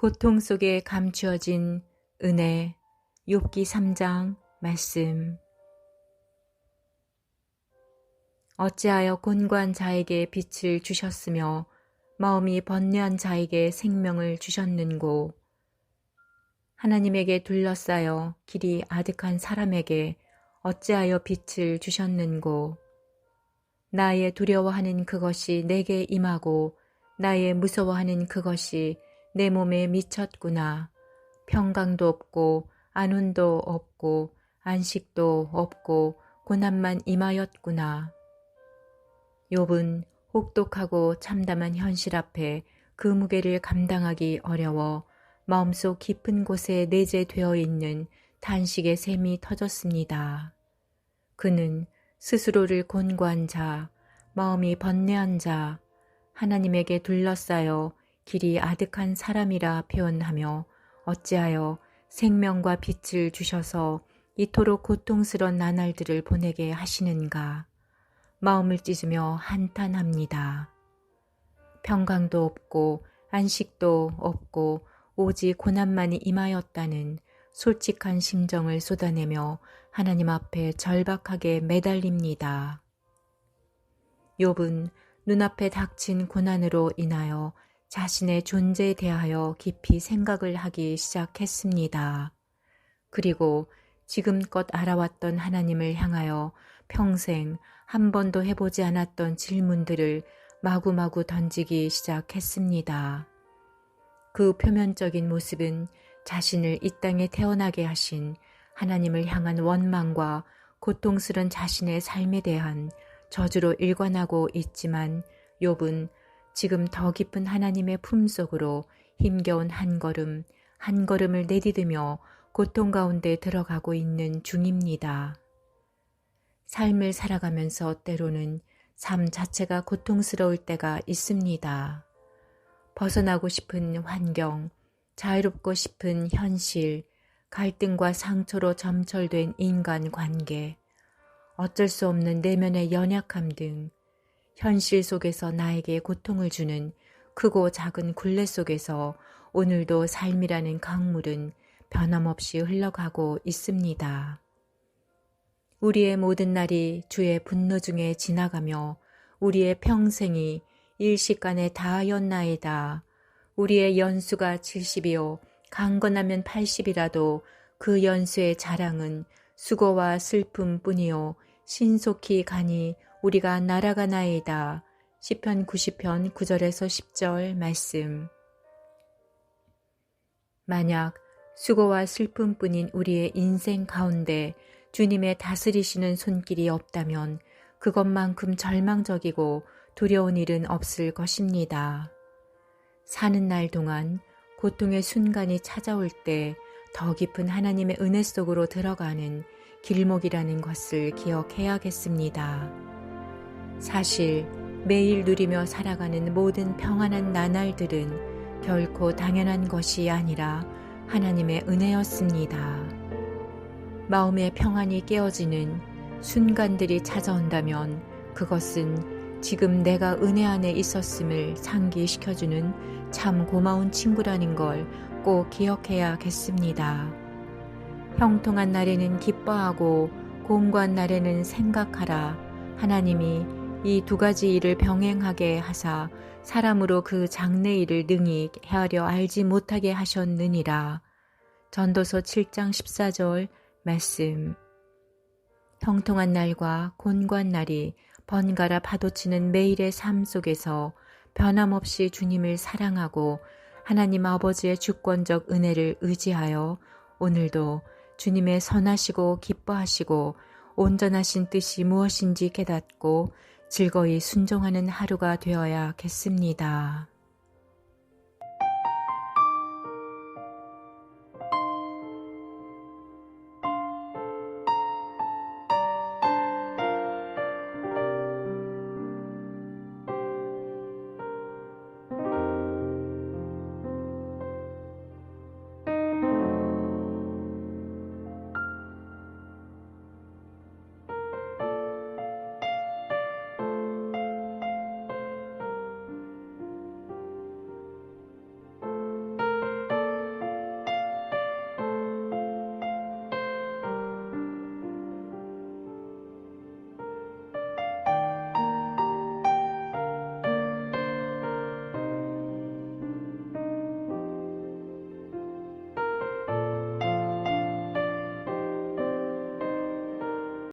고통 속에 감추어진 은혜 욥기 3장 말씀. 어찌하여 곤고한 자에게 빛을 주셨으며 마음이 번뇌한 자에게 생명을 주셨는고? 하나님에게 둘러싸여 길이 아득한 사람에게 어찌하여 빛을 주셨는고? 나의 두려워하는 그것이 내게 임하고 나의 무서워하는 그것이 내 몸에 미쳤구나. 평강도 없고 안운도 없고 안식도 없고 고난만 임하였구나. 욥은 혹독하고 참담한 현실 앞에 그 무게를 감당하기 어려워 마음속 깊은 곳에 내재되어 있는 단식의 샘이 터졌습니다. 그는 스스로를 곤고한 자, 마음이 번뇌한 자, 하나님에게 둘러싸여 길이 아득한 사람이라 표현하며 어찌하여 생명과 빛을 주셔서 이토록 고통스런 나날들을 보내게 하시는가 마음을 찢으며 한탄합니다. 평강도 없고 안식도 없고 오직 고난만이 임하였다는 솔직한 심정을 쏟아내며 하나님 앞에 절박하게 매달립니다. 욥은 눈앞에 닥친 고난으로 인하여 자신의 존재에 대하여 깊이 생각을 하기 시작했습니다. 그리고 지금껏 알아왔던 하나님을 향하여 평생 한 번도 해보지 않았던 질문들을 마구마구 던지기 시작했습니다. 그 표면적인 모습은 자신을 이 땅에 태어나게 하신 하나님을 향한 원망과 고통스런 자신의 삶에 대한 저주로 일관하고 있지만 욥은 지금 더 깊은 하나님의 품속으로 힘겨운 한 걸음, 한 걸음을 내디디며 고통 가운데 들어가고 있는 중입니다. 삶을 살아가면서 때로는 삶 자체가 고통스러울 때가 있습니다. 벗어나고 싶은 환경, 자유롭고 싶은 현실, 갈등과 상처로 점철된 인간 관계, 어쩔 수 없는 내면의 연약함 등 현실 속에서 나에게 고통을 주는 크고 작은 굴레 속에서 오늘도 삶이라는 강물은 변함없이 흘러가고 있습니다. 우리의 모든 날이 주의 분노 중에 지나가며 우리의 평생이 일시간에 다하였나이다. 우리의 연수가 70이요 강건하면 80이라도 그 연수의 자랑은 수고와 슬픔뿐이요 신속히 가니 우리가 날아가나이다. 시편 90편 9절에서 10절 말씀. 만약 수고와 슬픔뿐인 우리의 인생 가운데 주님의 다스리시는 손길이 없다면 그것만큼 절망적이고 두려운 일은 없을 것입니다. 사는 날 동안 고통의 순간이 찾아올 때 더 깊은 하나님의 은혜 속으로 들어가는 길목이라는 것을 기억해야겠습니다. 사실 매일 누리며 살아가는 모든 평안한 나날들은 결코 당연한 것이 아니라 하나님의 은혜였습니다. 마음의 평안이 깨어지는 순간들이 찾아온다면 그것은 지금 내가 은혜 안에 있었음을 상기시켜주는 참 고마운 친구라는 걸 꼭 기억해야겠습니다. 형통한 날에는 기뻐하고 공고한 날에는 생각하라. 하나님이 이 두 가지 일을 병행하게 하사 사람으로 그 장래 일을 능히 헤아려 알지 못하게 하셨느니라. 전도서 7장 14절 말씀. 형통한 날과 곤고한 날이 번갈아 파도치는 매일의 삶 속에서 변함없이 주님을 사랑하고 하나님 아버지의 주권적 은혜를 의지하여 오늘도 주님의 선하시고 기뻐하시고 온전하신 뜻이 무엇인지 깨닫고 즐거이 순종하는 하루가 되어야겠습니다.